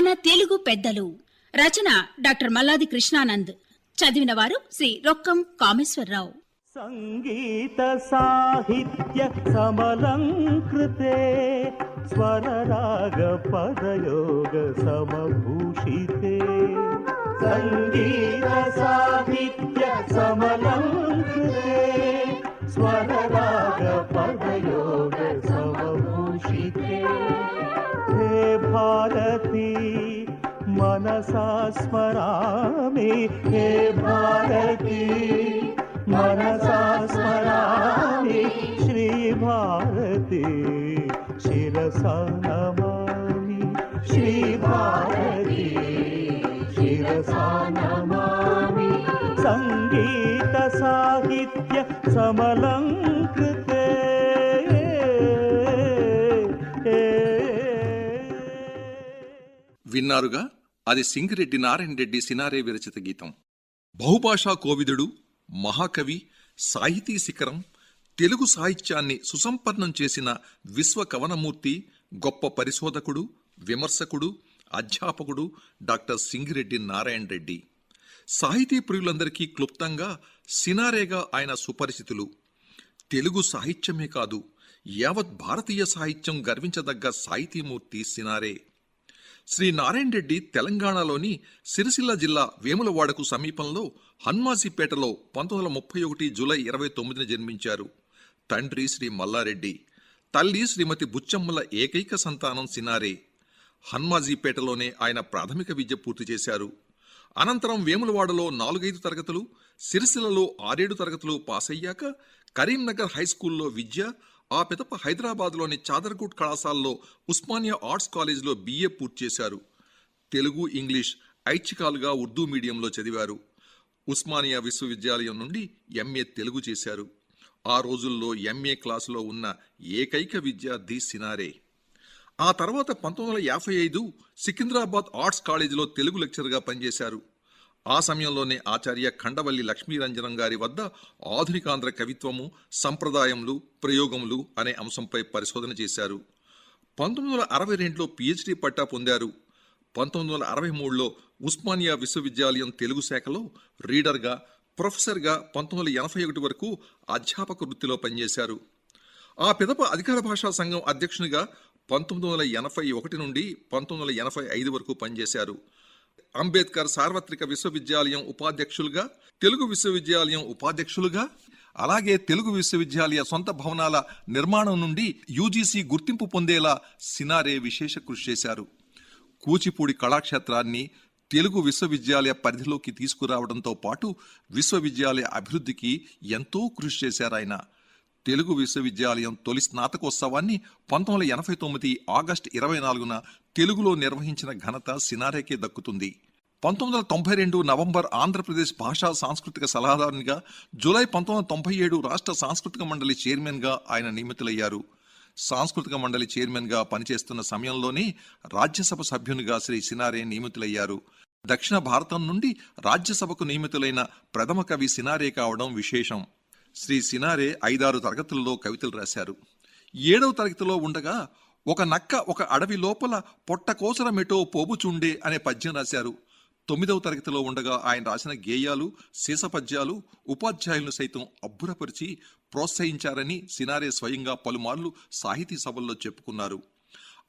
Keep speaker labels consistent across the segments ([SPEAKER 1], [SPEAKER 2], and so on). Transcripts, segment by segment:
[SPEAKER 1] మన తెలుగు పెద్దలు. రచన డాక్టర్ మల్లాది కృష్ణానంద్. చదివిన వారు శ్రీ రొక్కం కామేశ్వరరావు.
[SPEAKER 2] సంగీత సాహిత్య సమలంకృతే స్వరరాగ పదయోగ సమభూషితే. సంగీత మనసాస్మరామి హే భారతి? మనసాస్మరామి శ్రీ భారతి. శిరసనమామి శ్రీ భారతి. శిరసనమామి సంగీత సాహిత్య సమలంకృతే.
[SPEAKER 3] విన్నారుగా? అది సింగిరెడ్డి నారాయణ రెడ్డి సినారే విరచిత గీతం. బహుభాషా కోవిదుడు మహాకవి సాహితీ శిఖరం తెలుగు సాహిత్యాన్ని సుసంపన్నం చేసిన విశ్వ కవనమూర్తి గొప్ప పరిశోధకుడు విమర్శకుడు అధ్యాపకుడు డాక్టర్ సింగిరెడ్డి నారాయణ రెడ్డి. సాహితీ ప్రియులందరికీ క్లుప్తంగా సినారేగా ఆయన సుపరిచితులు. తెలుగు సాహిత్యమే కాదు యావత్ భారతీయ సాహిత్యం గర్వించదగ్గ సాహితీమూర్తి సినారే. శ్రీ నారాయణ రెడ్డి తెలంగాణలోని సిరిసిల్ల జిల్లా వేములవాడకు సమీపంలో హన్మాసిపేటలో పంతొమ్మిది వందల ముప్పై ఒకటి జూలై ఇరవై తొమ్మిదిన జన్మించారు. తండ్రి శ్రీ మల్లారెడ్డి తల్లి శ్రీమతి బుచ్చమ్మల ఏకైక సంతానం సినారే. హన్మాజీపేటలోనే ఆయన ప్రాథమిక విద్య పూర్తి చేశారు. అనంతరం వేములవాడలో నాలుగైదు తరగతులు సిరిసిల్లలో ఆరేడు తరగతులు పాస్ అయ్యాక కరీంనగర్ హై స్కూల్లో విద్య ఆ పిదప హైదరాబాద్లోని చాదర్గూడ్ కళాశాలలో ఉస్మానియా ఆర్ట్స్ కాలేజీలో బీఏ పూర్తి చేశారు. తెలుగు ఇంగ్లీష్ ఐచ్ఛికాలుగా ఉర్దూ మీడియంలో చదివారు. ఉస్మానియా విశ్వవిద్యాలయం నుండి ఎంఏ తెలుగు చేశారు. ఆ రోజుల్లో ఎంఏ క్లాసులో ఉన్న ఏకైక విద్యార్థి సినారే. ఆ తర్వాత పంతొమ్మిది వందల యాభై ఐదు సికింద్రాబాద్ ఆర్ట్స్ కాలేజీలో తెలుగు లెక్చర్గా పనిచేశారు. ఆ సమయంలోనే ఆచార్య ఖండవల్లి లక్ష్మీరంజనం గారి వద్ద ఆధునికాంధ్ర కవిత్వము సంప్రదాయములు ప్రయోగములు అనే అంశంపై పరిశోధన చేశారు. పంతొమ్మిది వందల అరవై రెండులో పిహెచ్డి పట్టా పొందారు. పంతొమ్మిది వందల అరవై మూడులో ఉస్మానియా విశ్వవిద్యాలయం తెలుగు శాఖలో రీడర్గా ప్రొఫెసర్గా పంతొమ్మిది వందల ఎనభై ఒకటి వరకు అధ్యాపక వృత్తిలో పనిచేశారు. ఆ పిదప అధికార భాషా సంఘం అధ్యక్షునిగా పంతొమ్మిది వందల ఎనభై ఒకటి నుండి పంతొమ్మిది వందల ఎనభై ఐదు వరకు పనిచేశారు. అంబేద్కర్ సార్వత్రిక విశ్వవిద్యాలయం ఉపాధ్యక్షులుగా తెలుగు విశ్వవిద్యాలయం ఉపాధ్యక్షులుగా అలాగే తెలుగు విశ్వవిద్యాలయ సొంత భవనాల నిర్మాణం నుండి యూజీసీ గుర్తింపు పొందేలా సినారే విశేష కృషి చేశారు. కూచిపూడి కళాక్షేత్రాన్ని తెలుగు విశ్వవిద్యాలయ పరిధిలోకి తీసుకురావడంతో పాటు విశ్వవిద్యాలయ అభివృద్ధికి ఎంతో కృషి చేశారాయన. తెలుగు విశ్వవిద్యాలయం తొలి స్నాతకోత్సవాన్ని పంతొమ్మిది వందల ఎనభై తొమ్మిది ఆగస్టు ఇరవై నాలుగున తెలుగులో నిర్వహించిన ఘనత సినారేకే దక్కుతుంది. పంతొమ్మిది వందల తొంభై రెండు నవంబర్ ఆంధ్రప్రదేశ్ భాషా సాంస్కృతిక సలహాదారునిగా జూలై పంతొమ్మిది వందల తొంభై ఏడు రాష్ట్ర సాంస్కృతిక మండలి చైర్మన్గా ఆయన నియమితులయ్యారు. సాంస్కృతిక మండలి చైర్మన్గా పనిచేస్తున్న సమయంలోనే రాజ్యసభ సభ్యునిగా శ్రీ సినారే నియమితులయ్యారు. దక్షిణ భారతం నుండి రాజ్యసభకు నియమితులైన ప్రథమ కవి సినారే కావడం విశేషం. శ్రీ సినారే ఐదారు తరగతుల్లో కవితలు రాశారు. ఏడవ తరగతిలో ఉండగా ఒక నక్క ఒక అడవి లోపల పొట్టకోసరమెటో పోబుచుండే అనే పద్యం రాశారు. తొమ్మిదవ తరగతిలో ఉండగా ఆయన రాసిన గేయాలు శీసపద్యాలు ఉపాధ్యాయులను సైతం అబ్బురపరిచి ప్రోత్సహించారని సినారే స్వయంగా పలుమార్లు సాహితీ సభల్లో చెప్పుకున్నారు.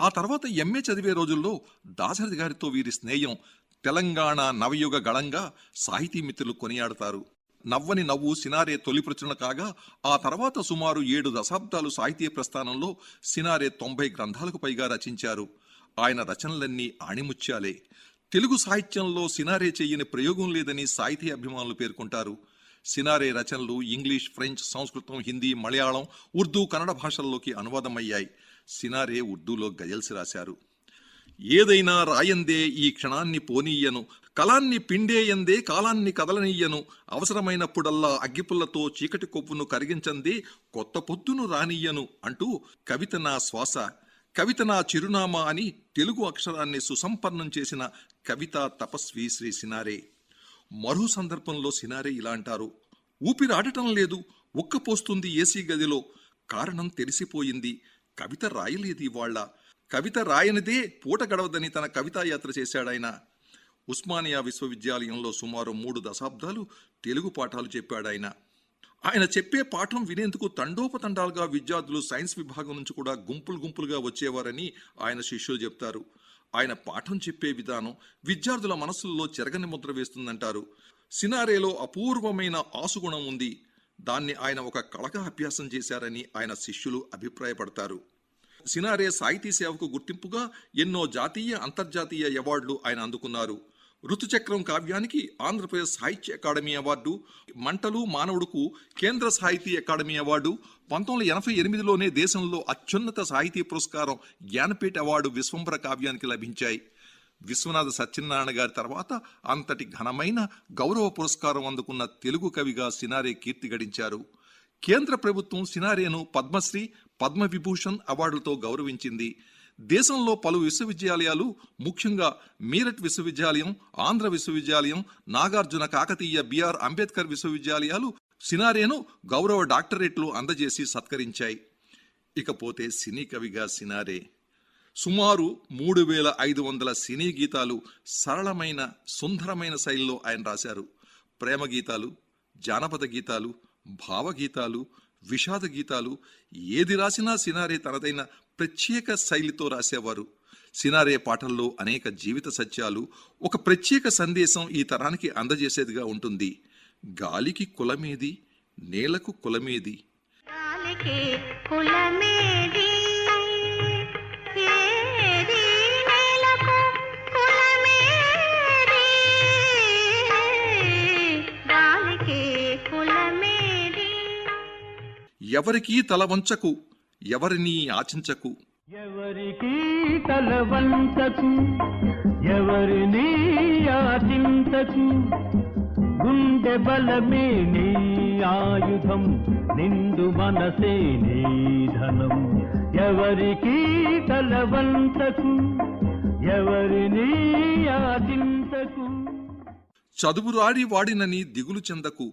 [SPEAKER 3] ఆ తర్వాత ఎంఏ చదివే రోజుల్లో దాశరథి గారితో వీరి స్నేహం తెలంగాణ నవయుగ గళంగా సాహితీ మిత్రులు కొనియాడతారు. నవ్వని నవ్వు సినారే తొలి ప్రచురణ కాగా ఆ తర్వాత సుమారు ఏడు దశాబ్దాలు సాహితీయ ప్రస్థానంలో సినారే తొంభై గ్రంథాలకు పైగా రచించారు. ఆయన రచనలన్నీ ఆణిముత్యాలే. తెలుగు సాహిత్యంలో సినారే చెయ్యని ప్రయోగం లేదని సాహితీ అభిమానులు పేర్కొంటారు. సినారే రచనలు ఇంగ్లీష్ ఫ్రెంచ్ సంస్కృతం హిందీ మలయాళం ఉర్దూ కన్నడ భాషల్లోకి అనువాదమయ్యాయి. సినారే ఉర్దూలో గజల్స్ రాశారు. ఏదైనా రాయందే ఈ క్షణాన్ని పోనీయను. కలాన్ని పిండేయందే కాలాన్ని కదలనీయను. అవసరమైనప్పుడల్లా అగ్గిపుల్లతో చీకటి కొవ్వును కరిగించందే కొత్త పొద్దును రానియ్యను అంటూ కవిత నా శ్వాస. కవిత నా చిరునామా అని తెలుగు అక్షరాన్ని సుసంపన్నం చేసిన కవిత తపస్వి శ్రీ సినారే. మరో సందర్భంలో సినారే ఇలా అంటారు. ఊపిరాడటం లేదు ఉక్కపోస్తుంది ఏసీ గదిలో. కారణం తెలిసిపోయింది. కవిత రాయలేదు ఇవాళ్ళ కవిత రాయనిదే పూట గడవదని తన కవితాయాత్ర చేశాడాయన. ఉస్మానియా విశ్వవిద్యాలయంలో సుమారు మూడు దశాబ్దాలు తెలుగు పాఠాలు చెప్పాడాయన ఆయన. చెప్పే పాఠం వినేందుకు తండోపతండాలుగా విద్యార్థులు సైన్స్ విభాగం నుంచి కూడా గుంపులు గుంపులుగా వచ్చేవారని ఆయన శిష్యులు చెప్తారు. ఆయన పాఠం చెప్పే విధానం విద్యార్థుల మనసుల్లో చెరగని ముద్ర వేస్తుందంటారు. సినారేలో అపూర్వమైన ఆసుగుణం ఉంది. దాన్ని ఆయన ఒక కళగా అభ్యాసం చేశారని ఆయన శిష్యులు అభిప్రాయపడతారు. సినారే సాహితీ సేవకు గుర్తింపుగా ఎన్నో జాతీయ అంతర్జాతీయ అవార్డులు ఆయన అందుకున్నారు. ఋతుచక్రం కావ్యానికి ఆంధ్రప్రదేశ్ సాహిత్య అకాడమీ అవార్డు మంటలు మానవుడుకు కేంద్ర సాహితీ అకాడమీ అవార్డు పంతొమ్మిది వందల ఎనభై ఎనిమిదిలోనే దేశంలో అత్యున్నత సాహితీ పురస్కారం జ్ఞానపీఠ అవార్డు విశ్వంభర కావ్యానికి లభించాయి. విశ్వనాథ సత్యనారాయణ గారి తర్వాత అంతటి ఘనమైన గౌరవ పురస్కారం అందుకున్న తెలుగు కవిగా సినారే కీర్తి గడించారు. కేంద్ర ప్రభుత్వం సినారేను పద్మశ్రీ పద్మవిభూషణ్ అవార్డులతో గౌరవించింది. దేశంలో పలు విశ్వవిద్యాలయాలు ముఖ్యంగా మీరట్ విశ్వవిద్యాలయం ఆంధ్ర విశ్వవిద్యాలయం నాగార్జున కాకతీయ బిఆర్ అంబేద్కర్ విశ్వవిద్యాలయాలు సినారేను గౌరవ డాక్టరేట్లు అందజేసి సత్కరించాయి. ఇకపోతే సినీ కవిగా సినారే. సుమారు మూడు వేల ఐదు వందల సినీ గీతాలు సరళమైన సుందరమైన శైలిలో ఆయన రాశారు. ప్రేమ గీతాలు జానపద గీతాలు భావగీతాలు విషాద గీతాలు ఏది రాసినా సినారే తనదైన ప్రత్యేక శైలితో రాసేవారు. సినారే పాటల్లో అనేక జీవిత సత్యాలు ఒక ప్రత్యేక సందేశం ఈ తరానికి అందజేసేదిగా ఉంటుంది. గాలికి కులమేది నేలకు కులమేది? ఎవరికీ తల వంచకు ఎవరినీ ఆచించకు.
[SPEAKER 2] ఎవరికి తల వంచకు ఎవరిని ఆచింతకు గుండె బలమే నీ ఆయుధం నిండు మనసే నీ ధనం. ఎవరికి తల వంచకు ఎవరిని ఆచింతకు
[SPEAKER 3] చదువురాడి వాడినని దిగులు చెందకు.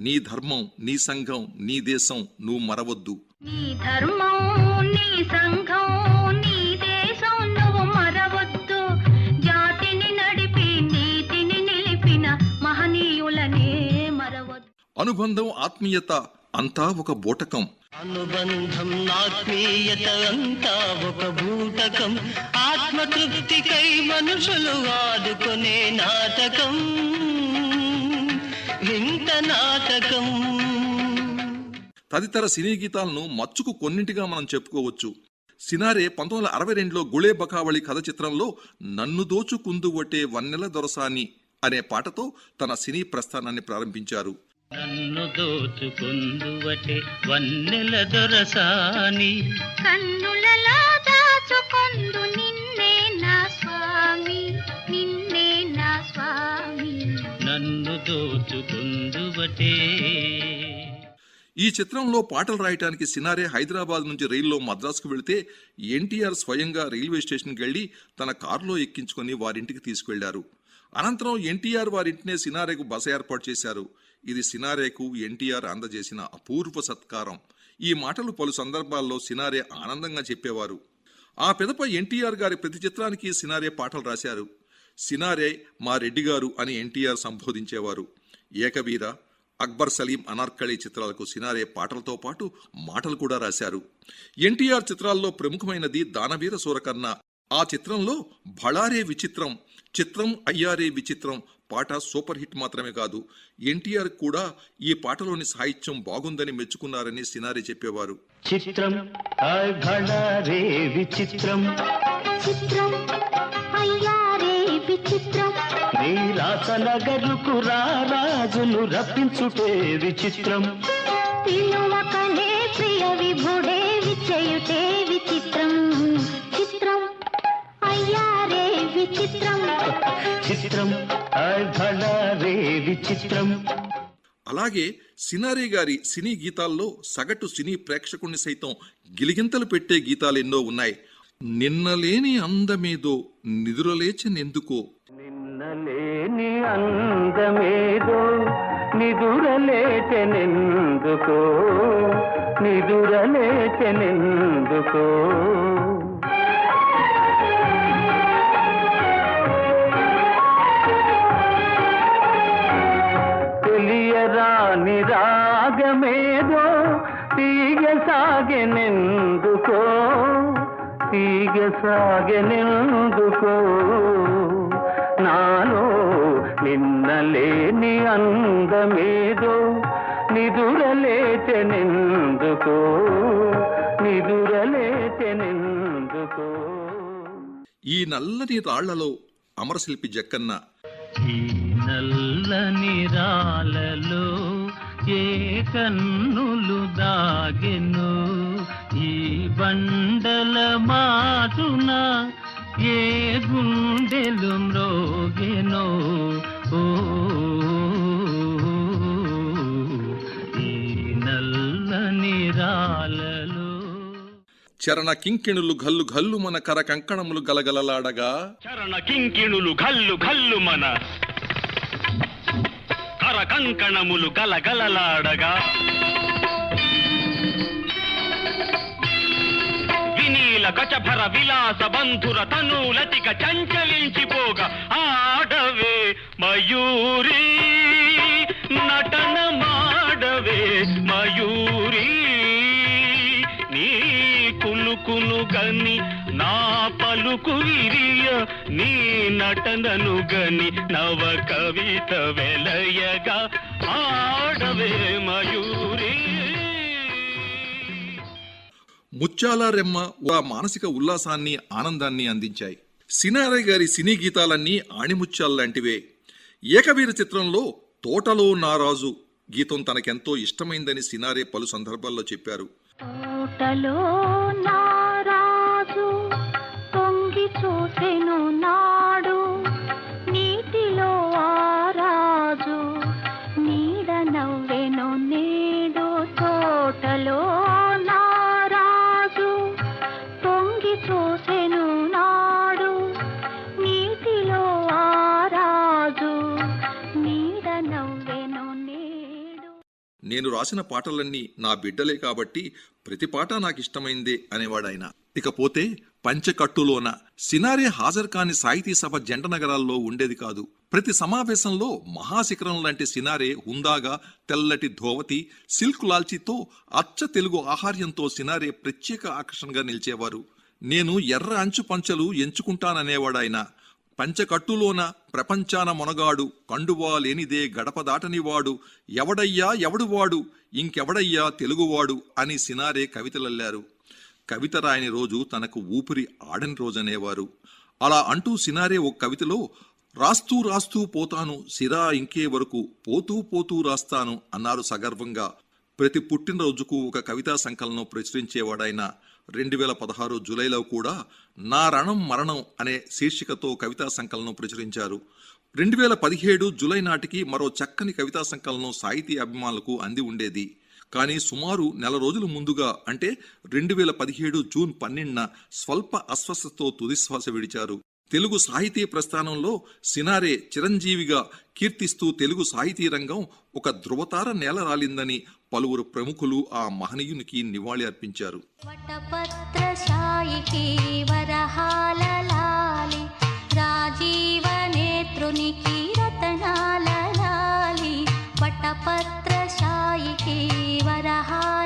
[SPEAKER 3] నీ ధర్మం నీ సంఘం నీ దేశం నువ్వు మరవద్దు.
[SPEAKER 4] నీ ధర్మం నీ సంఘం నీ దేశం నువ్వు మరవద్దు. జాతిని నడిపి నీతిని నిలిపిన మహనీయులనే మరవద్దు.
[SPEAKER 3] అనుబంధం ఆత్మీయత అంతా ఒక బూటకం.
[SPEAKER 5] అనుబంధం ఆత్మీయత అంతా ఒక భూతకం ఆత్మతృప్తికై మనుషులు ఆదుకునే నాటకం. వింత నాటకం
[SPEAKER 3] తదితర సినీ గీతాలను మచ్చుకు కొన్నింటిగా మనం చెప్పుకోవచ్చు. సినారే పంతొమ్మిది వందల అరవై రెండులో గుళే బకావళి కథ చిత్రంలో నన్ను దోచుకుందువటే వన్నెల దొరసాని అనే పాటతో తన సినీ ప్రస్థానాన్ని ప్రారంభించారు.
[SPEAKER 5] నన్ను దోచుకుందువటే వన్నెల దొరసాని.
[SPEAKER 4] కన్నులలో దాచుకొందు నిన్నే నా
[SPEAKER 5] దోచుకుందువటే
[SPEAKER 3] ఈ చిత్రంలో పాటలు రాయటానికి సినారే హైదరాబాద్ నుంచి రైల్లో మద్రాసుకు వెళితే ఎన్టీఆర్ స్వయంగా రైల్వే స్టేషన్కి వెళ్ళి తన కారులో ఎక్కించుకొని వారింటికి తీసుకెళ్ళారు అనంతరం ఎన్టీఆర్ వారింటినే సినారేకు బస ఏర్పాటు చేశారు. ఇది సినారేకు ఎన్టీఆర్ అందజేసిన అపూర్వ సత్కారం. ఈ మాటలు పలు సందర్భాల్లో సినారే ఆనందంగా చెప్పేవారు. ఆ పిదప ఎన్టీఆర్ గారి ప్రతి చిత్రానికి సినారే పాటలు రాశారు. సినారే మా రెడ్డి గారు అని ఎన్టీఆర్ సంబోధించేవారు. ఏకవీర అక్బర్ సలీం అనార్కళి చిత్రాలకు సినారే పాటలతో పాటు మాటలు కూడా రాశారు. ఎన్టీఆర్ చిత్రాల్లో ప్రముఖమైనది దానవీర సూరకర్ణ. ఆ చిత్రంలో భళారే విచిత్రం చిత్రం అయ్యారే విచిత్రం పాట సూపర్ హిట్ మాత్రమే కాదు ఎన్టీఆర్ కూడా ఈ పాటలోని సాహిత్యం బాగుందని మెచ్చుకున్నారని సినారే చెప్పేవారు.
[SPEAKER 2] చిత్రం విచిత్రం. నీ రాసనగరుకు రాజును రప్పించుటే విచిత్రం.
[SPEAKER 4] పిలువకనే ప్రియ విభుడే విచయుటే విచిత్రం. అయ్యారే విచిత్రం.
[SPEAKER 2] చిత్రం. హాయ్ భళా రే విచిత్రం.
[SPEAKER 3] అలాగే సినారే గారి సినీ గీతాల్లో సగటు సినీ ప్రేక్షకుణ్ణి సైతం గిలిగింతలు పెట్టే గీతాలు ఎన్నో ఉన్నాయి. నిన్నలేని అందమేదో నిదురలేచనెందుకో
[SPEAKER 2] నిన్నలేని అందమేదో నిదురలేచెనెందుకో నిదురలేచెనెందుకో. తెలియరాని రాగమేదో తీగ సాగెనెందుకో తీగ సాగెనెందుకో. నిన్నలేని అందమేదో నిదురలేచెనెందుకో నిదురలేచెనెందుకో
[SPEAKER 3] ఈ నల్లని రాళ్ళలో అమరశిల్పి జక్కన్న.
[SPEAKER 5] ఈ నల్లని రాలలో ఏ కన్నులు దాగెను? ఈ బండల మాటున ఏ గుండెలు మ్రోగెనో?
[SPEAKER 3] చరణ కింకిణులు ఘల్లు ఘల్లు మన కర కంకణములు గలగలలాడగా.
[SPEAKER 6] చరణ కింకిణులు ఘల్లు ఘల్లు మన కర కంకణములు గలగలలాడగా. వినీల కచభర విలాస బంధుర తనూలతిక చంచలించిపోగా ఆడవే మయూరి. గని నా పలుకు విరియ నీ నటనను గని నవ కవిత వెలయగా ఆడవే మయూరి.
[SPEAKER 3] ముత్యాల రెమ్మ ఒక మానసిక ఉల్లాసాన్ని ఆనందాన్ని అందించాయి. సినారే గారి సినీ గీతాలన్నీ ఆణిముత్యాల లాంటివే. ఏకవీర చిత్రంలో తోటలో నారాజు గీతం తనకెంతో ఇష్టమైందని సినారే పలు సందర్భాల్లో చెప్పారు.
[SPEAKER 4] తోటలో నారాజు
[SPEAKER 3] రాసిన పాటలన్నీ నా బిడ్డలే కాబట్టి ప్రతి పాట నాకు ఇష్టమైందే అనేవాడాయన. ఇకపోతే పంచకట్టులోన సినారే హాజర్ కాని సాహితీ సభ జంట నగరాల్లో ఉండేది కాదు. ప్రతి సమావేశంలో మహాశిఖరం లాంటి సినారే హుందాగా తెల్లటి ధోవతి సిల్క్ లాల్చీతో అచ్చ తెలుగు ఆహార్యంతో సినారే ప్రత్యేక ఆకర్షణగా నిలిచేవారు. నేను ఎర్ర అంచు పంచలు ఎంచుకుంటాననేవాడాయన. పంచకట్టులోన ప్రపంచాన మొనగాడు కండువా లేనిదే గడప దాటనివాడు ఎవడయ్యా ఎవడువాడు ఇంకెవడయ్యా తెలుగువాడు అని సినారే కవితలల్లారు. కవిత రాయని రోజు తనకు ఊపిరి ఆడని రోజనేవారు. అలా అంటూ సినారే ఒక కవితలో రాస్తూ రాస్తూ పోతాను సిరా ఇంకే వరకు పోతూ పోతూ రాస్తాను అన్నారు సగర్వంగా. ప్రతి పుట్టినరోజుకు ఒక కవితా సంకలనం ప్రచురించేవాడైన రెండు వేల పదహారు జూలైలో కూడా నా రణం మరణం అనే శీర్షికతో కవితా సంకలనం ప్రచురించారు. రెండు వేల పదిహేడు జూలై నాటికి మరో చక్కని కవితా సంకలనం సాహితీ అభిమానులకు అంది ఉండేది. కానీ సుమారు నెల రోజుల ముందుగా అంటే రెండు వేల పదిహేడు జూన్ పన్నెండున స్వల్ప అస్వస్థతో తుదిశ్వాస విడిచారు. తెలుగు సాహితీ ప్రస్థానంలో సినారే చిరంజీవిగా కీర్తిస్తూ తెలుగు సాహితీ రంగం ఒక ధృవతార నేల రాలిందని పలువురు ప్రముఖులు ఆ మహనీయునికి నివాళి అర్పించారు.
[SPEAKER 4] వటపత్రశాయికి వరహాల లాలి రాజీవ రతనాల లాలి వరహాల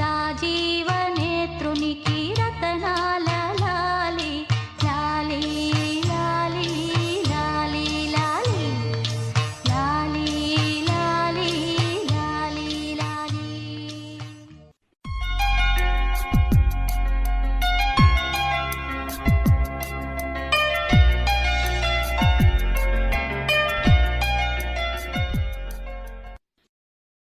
[SPEAKER 4] రాజీవ నేత్రునికి రతనాల.